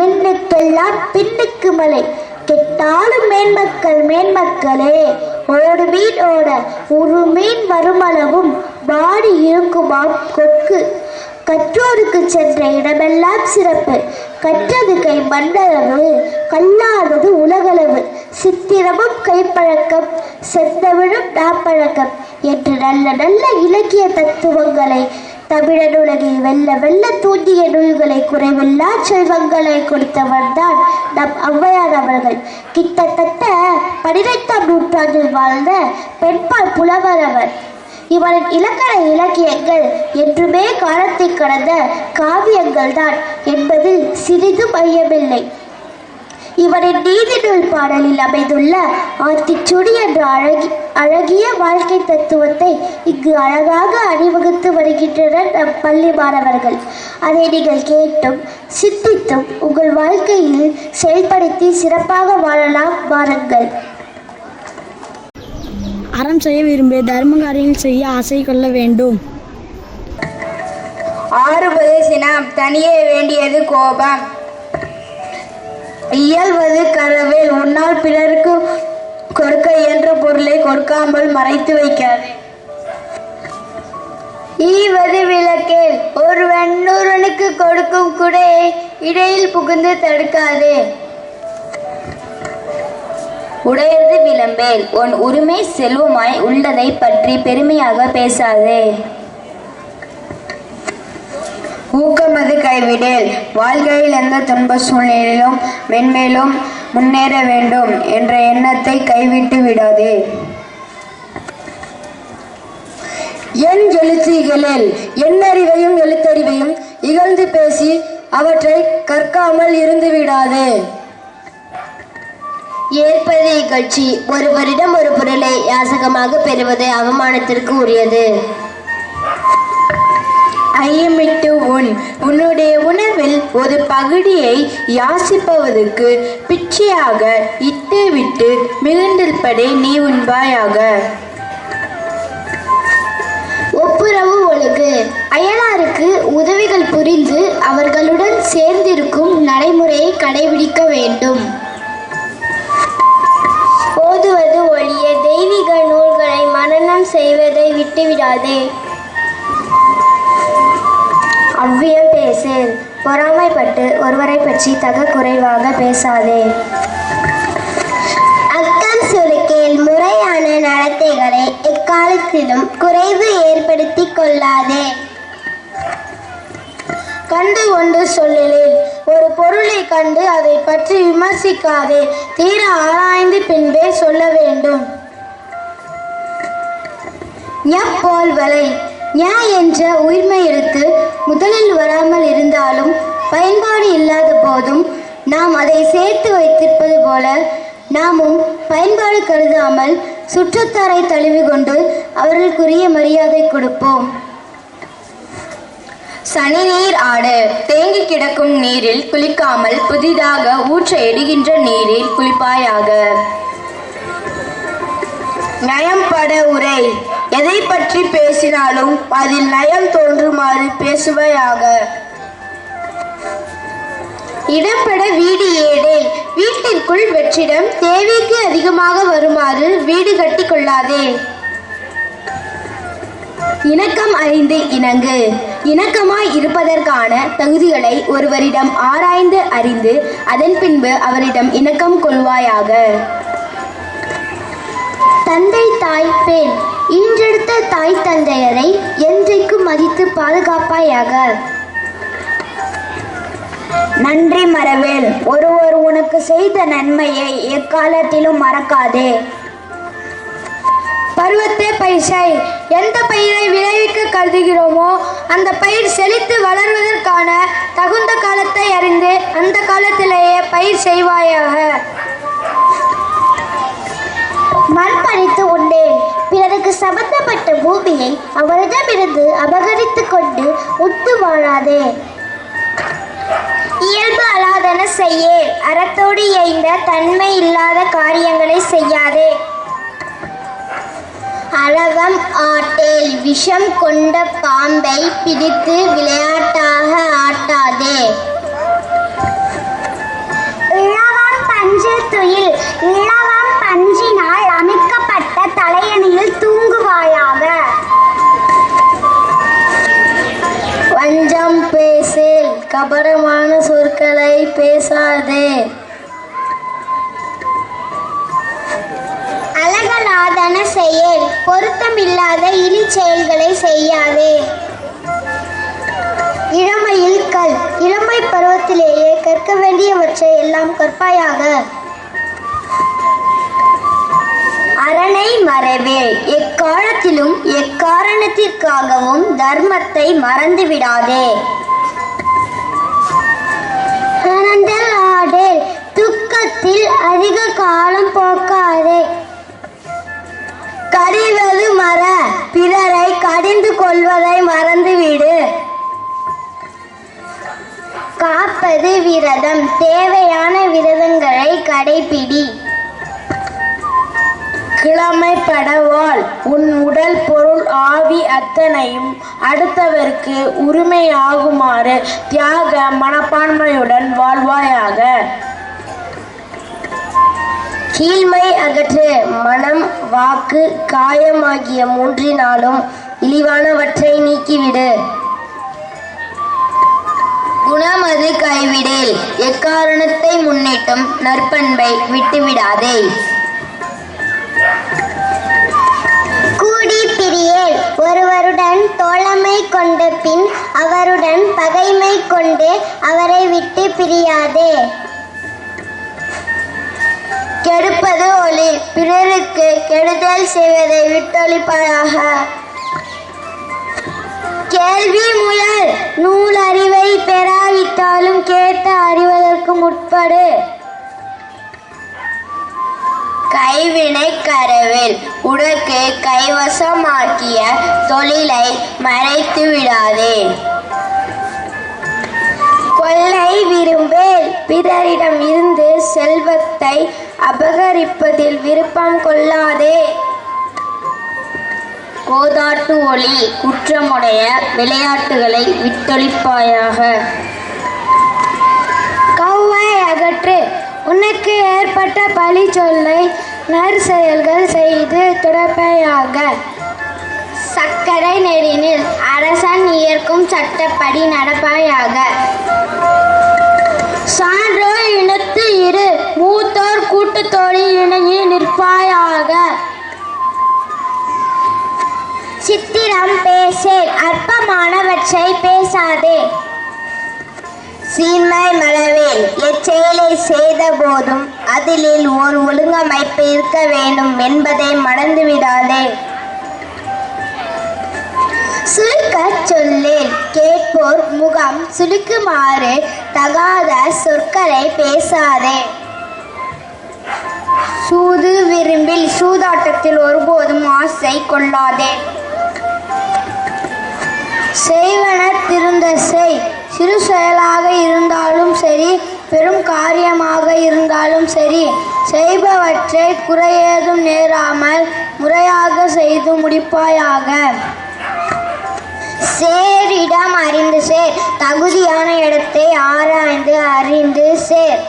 மின்னுக்கெல்லாம் பின்னுக்கு மலை. கெட்டாலும் மேன்மக்கள் மேன்மக்களே ஓடு மீன் ஓட ஒரு மீன் வருமளவும் வாடி இருக்குமாம் கொக்கு. கற்றோருக்கு சென்ற இடமெல்லாம் சிறப்பு. கற்றது கை மண்டளவு கல்லாதது உலகளவு. சித்திரமும் கைப்பழக்கம் செந்தமிழும் நாப்பழக்கம். என்று நல்ல நல்ல இலக்கிய தத்துவங்களை தமிழன் உலகில் வெல்ல வெல்ல தூண்டிய நூல்களை குறைவில்லா செல்வங்களை கொடுத்தவர் தான் நம் ஔவையார் அவர்கள். கிட்டத்தட்ட பதினைந்தாம் நூற்றாண்டில் வாழ்ந்த பெண்பால் புலவர் அவர். இவரின் இலக்கண இலக்கியங்கள் என்றுமே காலத்தை கடந்த காவியங்கள் தான் என்பதில் சிறிதும் மையமில்லை இவரின் நீதி நூல் பாடலில் அமைந்துள்ள ஆத்திச்சுடி என்ற அழகி அழகிய வாழ்க்கை தத்துவத்தை இங்கு அழகாக அணிவகுத்து வருகின்றனர் நம் பள்ளி மாணவர்கள். அதை நீங்கள் கேட்டும் சிந்தித்தும் உங்கள் வாழ்க்கையில் செயல்படுத்தி சிறப்பாக வாழலாம் வாருங்கள். அறம் செய்ய விரும்பி தர்ம காரியம் செய்ய ஆசை கொள்ள வேண்டும். ஆறுபது சினம் தனியே வேண்டியது கோபம். இயல்வது கரவில் உன்னால் பிறருக்கு கொடுக்க இயன்ற பொருளை கொடுக்காமல் மறைத்து வைக்காதே. ஈவது விளக்கேல் ஒரு வெண்ணூரனுக்கு கொடுக்கும் குடையை இடையில் புகுந்து தடுக்காதே. உடையது விளம்பேல் உன் உரிமை செல்வமாய் உள்ளதை பற்றி பெருமையாக பேசாதே. ஊக்கமது கைவிடேல். வாழ்க்கையில் எந்த துன்ப சூழ்நிலையிலும் மென்மேலும் முன்னேற வேண்டும் என்ற எண்ணத்தை கைவிட்டு விடாது. என் எழுத்துகளில் எண்ணறிவையும் எழுத்தறிவையும் இகழ்ந்து பேசி அவற்றை கற்காமல் இருந்து விடாது. ஏற்பது இகழ்ச்சி. ஒருவரிடம் ஒரு பொருளை யாசகமாக பெறுவது அவமானத்திற்கு உரியது. ஐயமிட்டு உன் உன்னுடைய உணவில் ஒரு பகுதியை யாசிப்பவருக்கு பிச்சையாக இட்டு விட்டு மிகுந்திருப்பதை நீ உண்பாயாக. ஒப்புரவு ஒழுகு. அயலாருக்கு உதவிகள் புரிந்து அவர்களுடன் சேர்ந்திருக்கும் நடைமுறையை கடைபிடிக்க வேண்டும். ஓதுவது ஒழிய தெய்வீக நூல்களை மனநம் செய்வதை விட்டுவிடாதே. அவ்வியம் பேசு பொறாமைப்பட்டு ஒருவரை பற்றி தக குறைவாக பேசாதே. அக்கம் சுருக்கேல் முறையான நடத்தைகளை எக்காலத்திலும் குறைவு ஏற்படுத்தி கொள்ளாதே. கண்டு கொண்டு சொல்லலில் ஒரு பொருளை கண்டு அதை பற்றி விமர்சிக்காதே. தீர ஆராய்ந்து பின்பே சொல்ல வேண்டும். எப்போல் வலை. ஞா என்ற உயிர்மை எழுத்து முதலில் வராமல் இருந்தாலும் பயன்பாடு இல்லாத போதும் நாம் அதை சேர்த்து வைத்திருப்பது போல நாமும் பயன்பாடு கருதாமல் சுற்றத்தாரை தழுவி கொண்டு அவர்களுக்குரிய மரியாதை கொடுப்போம். சனி நீர் ஆடு. தேங்கி கிடக்கும் நீரில் குளிக்காமல் புதிதாக ஊற்ற எடுகின்ற நீரில் குளிப்பாயாக. நயம் பட உரை. எதை பற்றி பேசினாலும் அதில் நயம் தோன்றுமாறு பேசுவையாக இடம்பட வீடு ஏடேல் வீட்டிற்குள் வெற்றிடம் தேவைக்கு அதிகமாக வருமாறு வீடு கட்டி கொள்ளாதே இணக்கம் அறிந்து இணங்கு இணக்கமாய் இருப்பதற்கான தகுதிகளை ஒருவரிடம் ஆராய்ந்து அறிந்து அதன் பின்பு அவரிடம் இணக்கம் கொள்வாயாக. தந்தை தாய் பெண் ஈன்றெடுத்த தாய் தந்தையரை என்றைக்கும் மதித்து பாதுகாப்பாயாக. நன்றி மரவேல். ஒருவர் உனக்கு செய்த நன்மையை எக்காலத்திலும் மறக்காதே. பருவத்தே பைசை எந்த பயிரை விளைவிக்க கருதுகிறோமோ அந்த பயிர் செழித்து வளர்வதற்கான தகுந்த காலத்தை அறிந்து அந்த காலத்திலேயே பயிர் செய்வாயாக. மண் பறித்து உண்டேன். பிறருக்கு சம்பந்தப்பட்ட பூமியை அவரிடமிருந்து அபகரித்து கொண்டு உத்து வாழாதே. இயல்பு அலாதன செய்யே. அறத்தோடு எய்ந்த தன்மை இல்லாத காரியங்களை செய்யாதே. அரவம் ஆட்டேல் விஷம் கொண்ட பாம்பை பிடித்து விளையாட்டாக ஆட்டாதே. துயில் இளவம் பஞ்சினால் கபடமான சொற்களை பேசாதே. அழகலாதன செயல் பொருத்தமில்லாத இனி செயல்களை செய்யாதே. இளமையில் கல் இளமை பருவத்திலேயே கற்க வேண்டியவற்றை எல்லாம் கற்பாயாக. அரணை மறைவே எக்காலத்திலும் எக்காரணத்திற்காகவும் தர்மத்தை மறந்து துக்கத்தில் அதிக காலம் போக்காதே. கடிவது மர பிறரை கடிந்து கொள்வதை மறந்துவிடு. காப்பது விரதம் தேவையான விரதங்களை கடைபிடி. கிழமைப்படவால் உன் உடல் பொருள் ஆவி அத்தனையும் அடுத்தவருக்கு உரிமையாகுமாறு தியாக மனப்பான்மையுடன் வாழ்வாயாக. கீழ்மை அகற்று மனம் வாக்கு காயம் ஆகிய மூன்றினாலும் இழிவானவற்றை நீக்கிவிடு. குணமது கைவிடேல். எக்காரணத்தை முன்னிட்டும் நற்பண்பை விட்டுவிடாதே. கூடி பிரியேல். ஒருவருடன் தோழமை கொண்ட பின் அவருடன் பகைமை கொண்டு அவரை விட்டு பிரியாதே. கெடுப்பது ஒளி. பிறருக்கு கெடுதல் செய்வதை விட்டொழிப்பதாக. கேள்வி முயல் நூல் அறிவை பெறாவிட்டாலும் கேட்டு அறிவதற்கு முற்படு. கைவினை கரவில். உனக்கு கைவசமாக்கிய தொழிலை மறைத்து விடாதே. கொள்ளை விரும்பேல் பிறரிடம் இருந்து செல்வத்தை அபகரிப்பதில் விருப்பம் கொள்ளாதே. கோதாட்டு ஒளி குற்றமுடைய விளையாட்டுகளை விட்டொழிப்பாயாக. கௌவை அகற்று. உனக்கு ஏற்பட்ட பழி சொல்லை நற்செயல்கள் செய்து துடப்பையாக சர்க்கரை நெறினில் அரசன் இயற்கும் சட்டப்படி நடப்பாயாக. மூத்தோர் கூட்டத்தோடி நிற்பாயாக. சித்திரம் பேசேன் அற்பமானவற்றை பேசாதே. சீன்மை மலவேல் எச்செயலை செய்த போதும் அதிலில் ஓர் ஒழுங்கமைப்பு இருக்க வேண்டும் என்பதை மறந்துவிடாதே சுருக்க சொல்லேன் கேட்போர் முகம் சுருக்குமாறு தகாத சொற்களை பேசாதே. சூது விரும்பில் சூதாட்டத்தில் ஒருபோதும் ஆசை கொள்ளாதே. செய்வன திருந்த செய். சிறு செயலாக இருந்தாலும் சரி பெரும் காரியமாக இருந்தாலும் சரி செய்பவற்றை குறையேதும் நேராமல் முறையாக செய்து முடிப்பாயாக. சேரிடம் அறிந்து சேர். தகுதியான இடத்தை ஆராய்ந்து அறிந்து சேர்.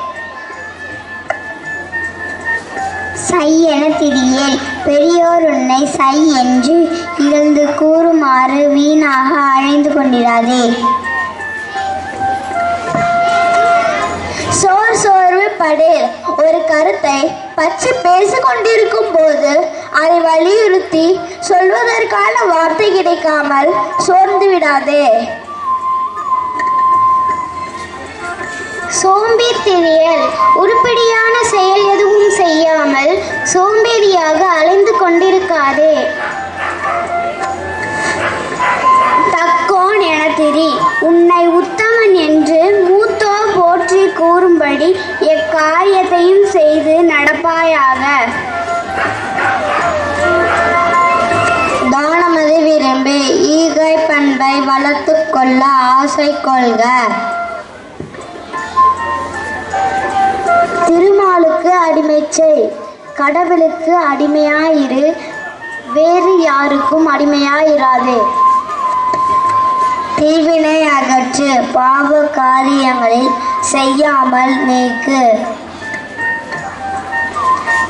சை என திரியேன் பெரியோர் உன்னை சை என்று இகழ்ந்து கூறுமாறு வீணாக அழைந்து கொண்டிராதே. சோர் சோர்வு படு ஒரு கருத்தை பச்சை பேசிக்கொண்டிருக்கும் போது அதை வலியுறுத்தி சொல்வதற்கான வார்த்தை கிடைக்காமல் சோர்ந்து விடாதே. சோம்பேறியல் உருப்படியான செயல் எதுவும் செய்யாமல் சோம்பேறியாக அலைந்து கொண்டிருக்காதே தக்கோன் என திரி உன்னை உத்தமன் என்று மூத்தோ போற்றி கூறும்படி எக்காரியத்தையும் செய்து நடப்பாயாக. தானமது விரும்பி ஈகை பண்பை வளர்த்து கொள்ள ஆசை கொள்க. திருமாலுக்கு அடிமை செய். கடவுளுக்கு அடிமையாயிரு. வேறு யாருக்கும் அடிமையாயிராதே. தீவினை அகற்று பாவ காரியங்களை செய்யாமல் நீக்கு.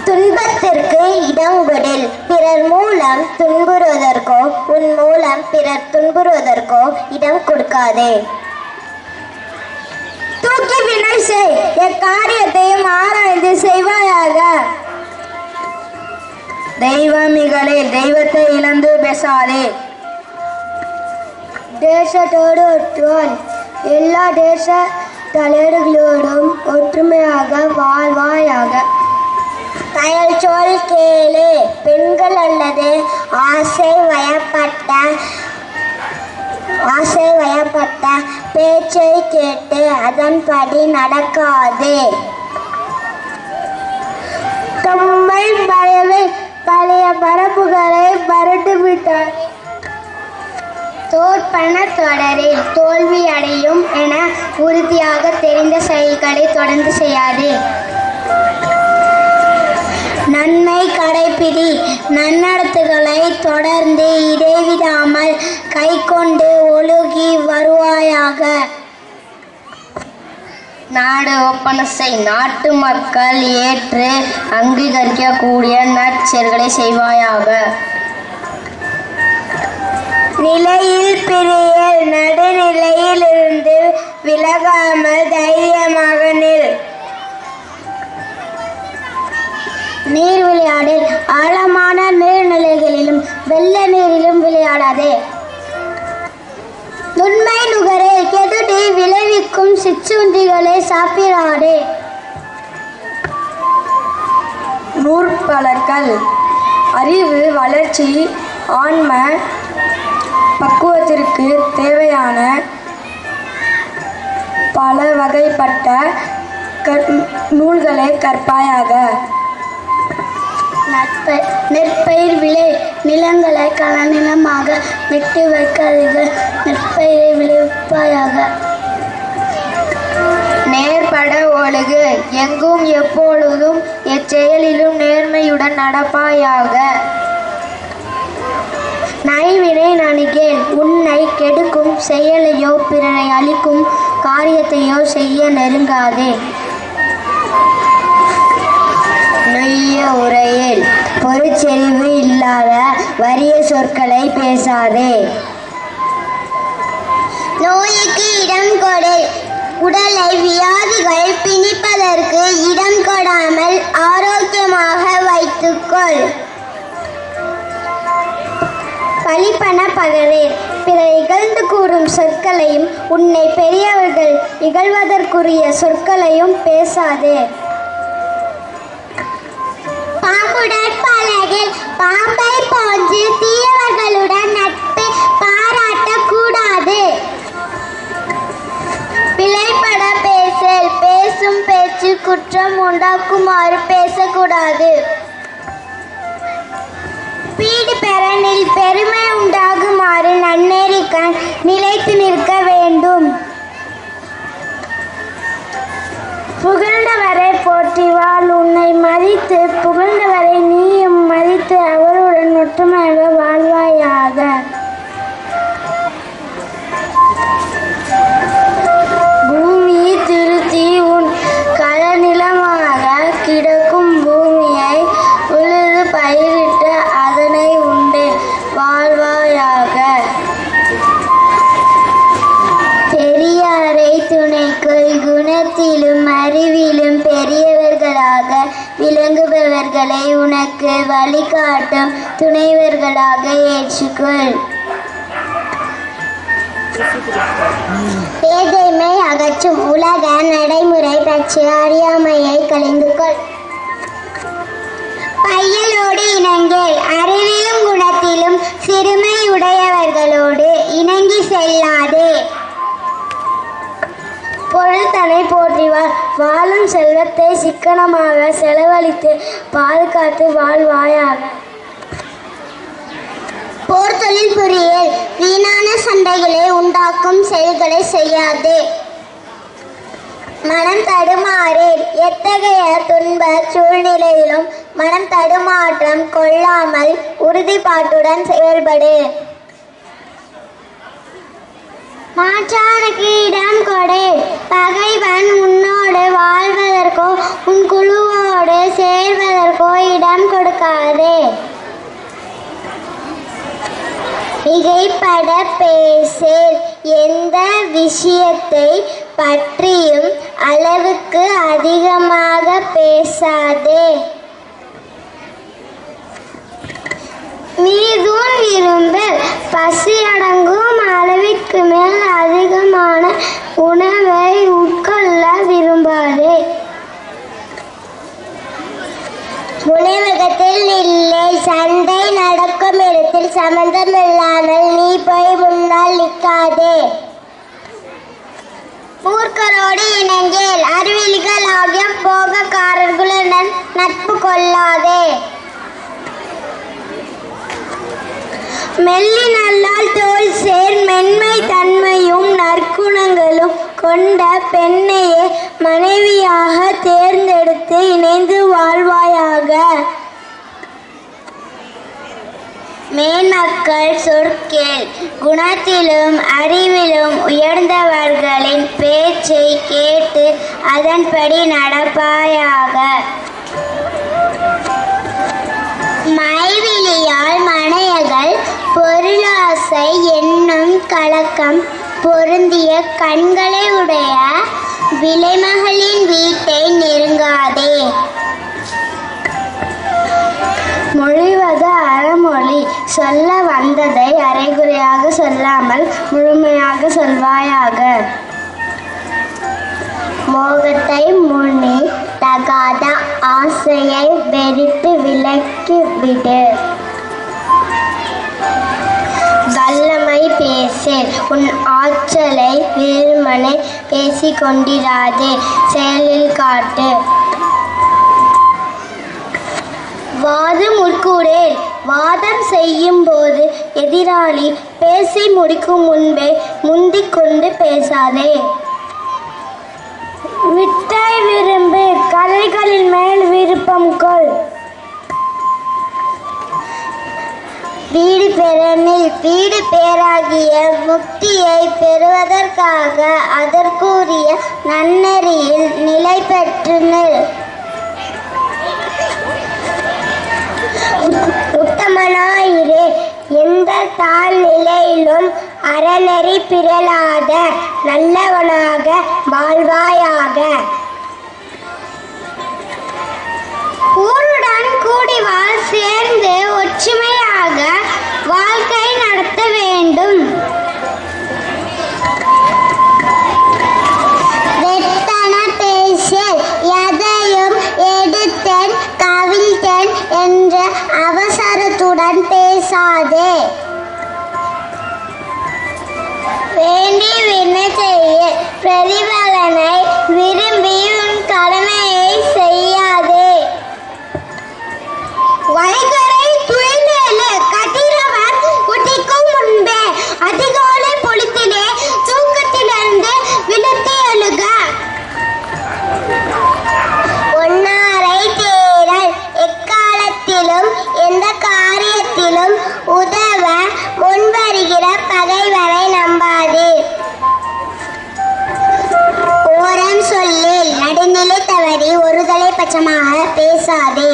துன்பத்திற்கு இடம் கொடில் பிறர் மூலம் துன்புறுவதற்கோ உன் மூலம் பிறர் துன்புறுவதற்கோ இடம் கொடுக்காதே. தூக்கி வினை செய் எக்காரியத்தையும் ஆராய்ந்து செய்வாயாக. தெய்வமிகளே தெய்வத்தை இழந்து பேசாதே. தேசத்தோடு ஒற்றுவான் எல்லா தேச தலைவர்களோடும் ஒற்றுமையாக வாழ்வாயாக. பயல் சொல் கேளு பெண்கள் அல்லது ஆசை வயப்பட்ட பேச்சை கேட்டு அதன்படி நடக்காது. தம்மை பயவை பழைய பரப்புகளை மறந்து விட்டார் தோற்பன தொடரில் தோல்வி அடையும் என உறுதியாக தெரிந்த செயல்களை தொடர்ந்து செய்யாது. நன்மை கடைப்பிடி. நன்னடத்துகளை தொடர்ந்து இடைவிடாமல் கைக்கொண்டு ஒழுகி வருவாயாக. நாடு ஒப்பனசை நாட்டு மக்கள் ஏற்று அங்கீகரிக்கக்கூடிய நற்செயல்களை செய்வாயாக. நிலையில் பிரியல் நடுநிலையில் இருந்து விலகாமல் தைரியமாக நில். நீர் விளையாடு ஆழமான நீர்நிலைகளிலும் வெள்ள நீரிலும் விளையாடாதே. நுண்மை நுகரே கெடுடி விளைவிக்கும் சிற்றுண்டிகளை சாப்பிடாதே. நூற்பலர்கள் அறிவு வளர்ச்சி ஆன்ம பக்குவத்திற்கு தேவையான பல வகைப்பட்ட கற் நூல்களை கற்பாயாக. நெற்பயிர் விளை நிலங்களை கலநிலமாக விட்டு வைக்காதீர்கள் நெற்பயிரை விளைவிப்பாயாக. நேர்பட ஒழுகு எங்கும் எப்பொழுதும் எச்செயலிலும் நேர்மையுடன் நடப்பாயாக. நைவினை நணிகேன் உன்னை கெடுக்கும் செயலையோ பிறரை அழிக்கும் காரியத்தையோ செய்ய நெருங்காதே. நொய்ய உரையில். பொருட்செறிவு இல்லாத வறிய சொற்களை பேசாதே. நோய்க்கு இடம் கொடு. உடலை வியாதிகள் பிணிப்பதற்கு இடம் கொடாமல் ஆரோக்கியமாக வைத்துக்கொள். பழிப்பன பகரே பிறர் இகழ்ந்து கூறும் சொற்களையும் உன்னை பெரியவர்கள் இகழ்வதற்குரிய சொற்களையும் பேசாதே. பாம்புடன் பழகில் பாம்பை போன்று தீயவர்களுடன் நட்பு பாராட்டக்கூடாது. பிழைப்பட பேசல் பேசும் பேச்சு குற்றம் உண்டாக்குமாறு பேசக்கூடாது. பீடு பெறனில் பெருமை உண்டாகுமாறு நன்னெறிக்கண் நிலைத்து நிற்க வேண்டும். புகழ்ந்தவரை போற்றி வாழ். உன்னை மதித்து புகழ்ந்தவரை நீயும் துணைவர்களாக ஏற்றுக்கொள். ஏதைமை அகற்றும் உலக நடைமுறை பற்றி அறியாமையை கலைந்து கொள். பையலோடு இணங்கேல் அறிவிலும் குணத்திலும் சிறுமை உடையவர்களோடு இணங்கி செல்லாதே. பொருள்தனை போற்றிவார். வாழும் செல்வத்தை சிக்கனமாக செலவழித்து பாதுகாத்து வாழ்வாயாக. போர் தொழில் புரியல் வீணான சண்டைகளை உண்டாக்கும் செயல்களை செய்யாதே. மனம் தடுமாறேன். எத்தகைய துன்ப சூழ்நிலையிலும் மனம் தடுமாற்றம் கொள்ளாமல் உறுதிப்பாட்டுடன் செயல்படு. மாற்றானுக்கு இடம் கொடு. பகைவன் உன்னோடு வாழ்வதற்கோ உன் குழுவோடு சேர்வதற்கோ இடம் கொடுக்காதே. மிகைப்பட பேசேல் எந்த விஷயத்தை பற்றியும் அளவுக்கு அதிகமாக பேசாதே. மீதும் விரும்பு பசி உணவகத்தில் இல்லை. சண்டை நடக்கும் இடத்தில் சம்பந்தம் இல்லாமல் நீ போய் முன்னால் நிற்காதே. மூர்க்கரோடு இணங்கேல் அறிவிலிகள் ஆகிய போகக்காரர்களுடன் நட்பு கொள்ளாதே. மெல்லி நல்லால் தோல் சேர் மென்மை தன்மையும் நற்குணங்களும் கொண்ட பெண்ணையே மனைவியாக தேர்ந்தெடுத்து இணைந்து வாழ்வாயாக. மேன்மக்கள் சொற்கேள் குணத்திலும் அறிவிலும் உயர்ந்தவர்களின் பேச்சை கேட்டு அதன்படி நடப்பாயாக. மைவிலியால் மனையகள் பொருளாசை என்னும் கலக்கம் பொருந்திய கண்களை உடைய விலைமகளின் வீட்டை நெருங்காதே. மொழி சொல்ல வந்ததை அரைகுறையாக சொல்லாமல் முழுமையாக சொல்வாயாக. மோகத்தை முன்னி தகாத ஆசையை வெறித்து விலக்கி விடு. வல்லமை பேசு உன் ஆற்றலை வெறுமனே பேசிக்கொண்டிராதே செயலில் காட்டு. வாதம் உட்கூடேல் வாதம் செய்யும் போது எதிராளி பேசி முடிக்கும் முன்பே முந்திக் கொண்டு பேசாதே. விட்டாய் விரும்பு கதைகளின் மேல் விருப்பம் கொள். வீடு பெறனில் வீடு பேராகிய முக்தியை பெறுவதற்காக அதற்குரிய நன்னெறியில் நிலை பெற்று எந்த தாழ்நிலையிலும் அறநெறி பிறலாத நல்லவனாக வாழ்வாயாக. ஊருடன் கூடி வாழ் சேர்ந்து ஒற்றுமையாக வாழ்க்கை நடத்த வேண்டும். எதையும் எடுத்தேன் கவிழ்த்தேன் என்ற அவசரத்துடன் பேசாதே. வேண்டி வினை செய்ய பிரதிபலனை விரும்பி உன் கடமையை செய்ய Sabe.